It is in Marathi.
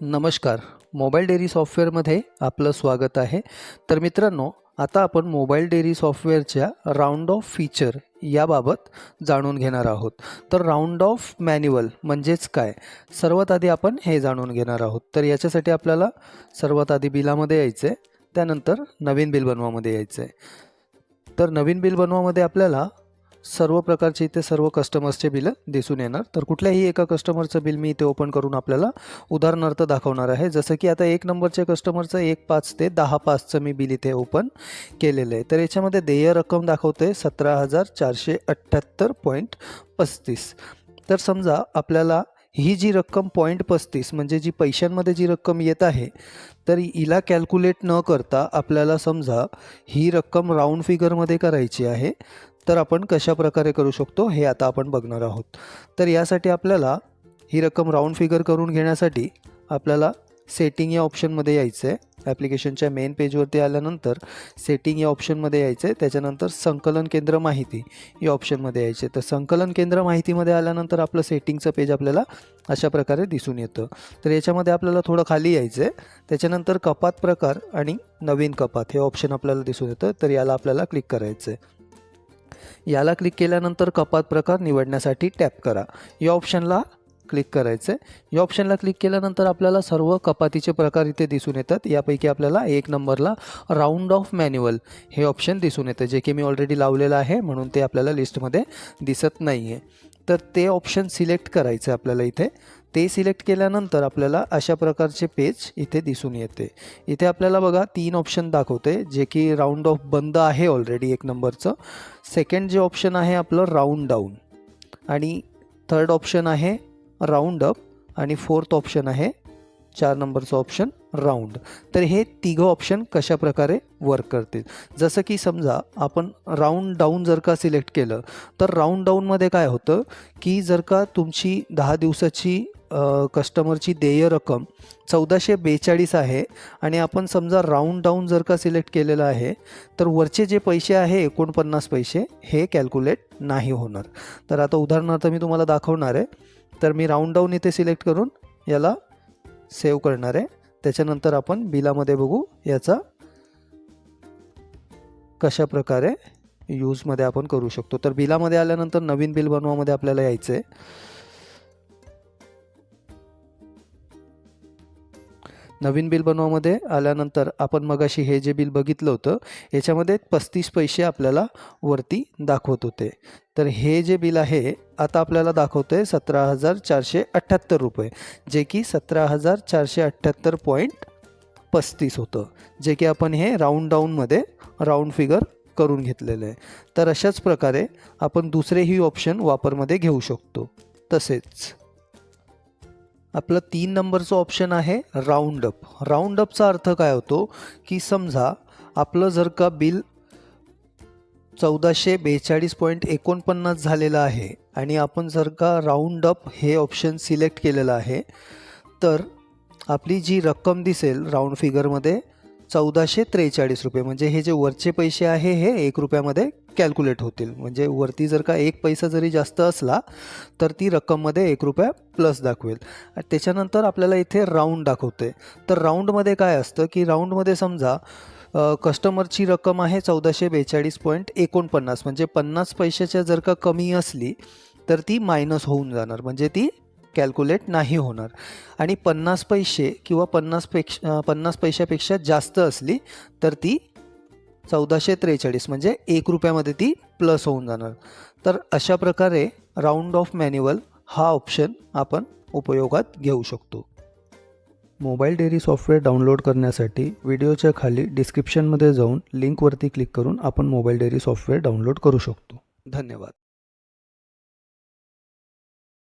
नमस्कार. मोबाईल डेअरी सॉफ्टवेअरमध्ये आपलं स्वागत आहे. तर मित्रांनो आता आपण मोबाईल डेअरी सॉफ्टवेअरच्या राऊंड ऑफ फीचर याबाबत जाणून घेणार आहोत. तर राऊंड ऑफ मॅन्युअल म्हणजेच काय? सर्वात आधी आपण हे जाणून घेणार आहोत. तर याच्यासाठी आपल्याला सर्वात आधी बिलामध्ये यायचं आहे त्यानंतर नवीन बिल बनवामध्ये यायचं आहे तर नवीन बिल बनवामध्ये आपल्याला सर्व प्रकारचे इथे सर्व कस्टमर्सचे बिलं दिसून येणार. तर कुठल्याही एका कस्टमरचं बिल मी इथे ओपन करून आपल्याला उदाहरणार्थ दाखवणार आहे. जसं की आता एक नंबरच्या कस्टमरचं एक पाच ते दहा पाचचं मी बिल इथे ओपन केलेलं आहे. तर याच्यामध्ये देय रक्कम दाखवते सतरा हजार चारशे अठ्ठ्याहत्तर पॉईंट पस्तीस. तर समजा आपल्याला ही जी रक्कम पॉईंट पस्तीस म्हणजे जी पैशांमध्ये जी रक्कम येत आहे तर हिला कॅल्क्युलेट न करता आपल्याला समजा ही रक्कम राऊंड फिगरमध्ये करायची आहे. तर आपण कशा प्रकारे करू शकतो हे आता आपण बघणार आहोत. तर यासाठी आपल्याला ही रक्कम राऊंड फिगर करून घेण्यासाठी आपल्याला सेटिंग या ऑप्शनमध्ये यायचं आहे ॲप्लिकेशनच्या मेन पेजवरती आल्यानंतर सेटिंग या ऑप्शनमध्ये यायचं आहे त्याच्यानंतर संकलन केंद्र माहिती या ऑप्शनमध्ये यायचे तर संकलन केंद्र माहितीमध्ये आल्यानंतर आपलं सेटिंगचं पेज आपल्याला अशा प्रकारे दिसून येतं. तर याच्यामध्ये आपल्याला थोडं खाली यायचं आहे त्याच्यानंतर कपात प्रकार आणि नवीन कपात हे ऑप्शन आपल्याला दिसून येतं. तर याला आपल्याला क्लिक करायचं आहे याला क्लिक केल्यानंतर कपात प्रकार निवडण्यासाठी टॅप करा. या ऑप्शनला क्लिक करायचं आहे या ऑप्शनला क्लिक केल्यानंतर आपल्याला सर्व कपातीचे प्रकार इथे दिसून येतात. यापैकी आपल्याला एक नंबरला राऊंड ऑफ मॅन्युअल हे ऑप्शन दिसून येतं जे की मी ऑलरेडी लावलेलं आहे म्हणून ते आपल्याला लिस्टमध्ये दिसत नाही आहे तर ते ऑप्शन सिलेक्ट करायचं आहे आपल्याला इथे. ते सिलेक्ट केल्यानंतर आपल्याला अशा प्रकारचे पेज इथे दिसून येते. इथे आपल्याला बघा तीन ऑप्शन दाखवते जे की राऊंड ऑफ बंद आहे ऑलरेडी एक नंबरचं सेकंड जे ऑप्शन आहे आपलं राऊंड डाऊन आणि थर्ड ऑप्शन आहे राऊंड अप आणि फोर्थ ऑप्शन आहे चार नंबरचं ऑप्शन राऊंड तर हे तिघं ऑप्शन कशा प्रकारे वर्क करतील? जसं की समजा आपण राऊंड डाऊन जर का सिलेक्ट केलं तर राऊंड डाऊनमध्ये काय होतं की जर का तुमची दहा दिवसाची कस्टमरची देय रक्कम चौदाशे बेचाळीस आहे आणि आपण समजा राऊंड डाऊन जर का सिलेक्ट केलेलं आहे तर वरचे जे पैसे आहे एकोणपन्नास पैसे हे कॅल्क्युलेट नाही होणार. तर आता उदाहरणार्थ मी तुम्हाला दाखवणार आहे. तर मी राऊंड डाऊन इथे सिलेक्ट करून याला सेव्ह करणार आहे. त्याच्यानंतर आपण बिलामध्ये बघू याचा कशा प्रकारे यूजमध्ये आपण करू शकतो. तर बिलामध्ये आल्यानंतर नवीन बिल बनवामध्ये आपल्याला यायचं आहे नवीन बिल बनवामध्ये आल्यानंतर आपण मगाशी हे जे बिल बघितलं होतं याच्यामध्ये पस्तीस पैसे आपल्याला वरती दाखवत होते. तर हे जे बिल आहे आता आपल्याला दाखवतं आहे सतरा हजार चारशे अठ्ठ्याहत्तर रुपये जे की सतरा हजार चारशे अठ्ठ्याहत्तर पॉईंट पस्तीस होतं. जे की आपण हे राऊंड डाऊनमध्ये राऊंड फिगर करून घेतलेलं आहे. तर अशाच प्रकारे आपण दुसरेही ऑप्शन वापरमध्ये घेऊ शकतो. तसेच आपलं तीन नंबरचं ऑप्शन आहे राऊंड अप राऊंड अपचा अर्थ काय होतो? की समजा आपलं जर का बिल चौदाशे बेचाळीस पॉईंट एकोणपन्नास झालेलं आहे आणि आपण जर का राऊंड अप हे ऑप्शन सिलेक्ट केलेलं आहे तर आपली जी रक्कम दिसेल राऊंड फिगरमध्ये चौदाशे त्रेचाळीस रुपये. म्हणजे हे जे वरचे पैसे आहे हे एक रुपयामध्ये कॅल्क्युलेट होतील. म्हणजे वरती जर का एक पैसा जरी जास्त असला तर ती रक्कममध्ये एक रुपया प्लस दाखवेल. त्याच्यानंतर आपल्याला इथे राऊंड दाखवते तर राऊंडमध्ये काय असतं की राऊंडमध्ये समजा कस्टमरची रक्कम आहे चौदाशे बेचाळीस पॉईंट एकोणपन्नास. म्हणजे पन्नास पैशाच्या जर का कमी असली तर ती मायनस होऊन जाणार. म्हणजे ती कॅल्क्युलेट नाही होणार. आणि पन्नास पैसे किंवा पन्नासपेक्षा पन्नास पैशापेक्षा जास्त असली तर ती चौदाशे त्रेचाळीस म्हणजे एक रुपयामध्ये ती प्लस होऊन जाणार. तर अशा प्रकारे राऊंड ऑफ मॅन्युअल हा ऑप्शन आपण उपयोगात घेऊ शकतो. मोबाईल डेअरी सॉफ्टवेअर डाउनलोड करण्यासाठी व्हिडिओच्या खाली डिस्क्रिप्शनमध्ये जाऊन लिंकवरती क्लिक करून आपण मोबाईल डेअरी सॉफ्टवेअर डाउनलोड करू शकतो. धन्यवाद.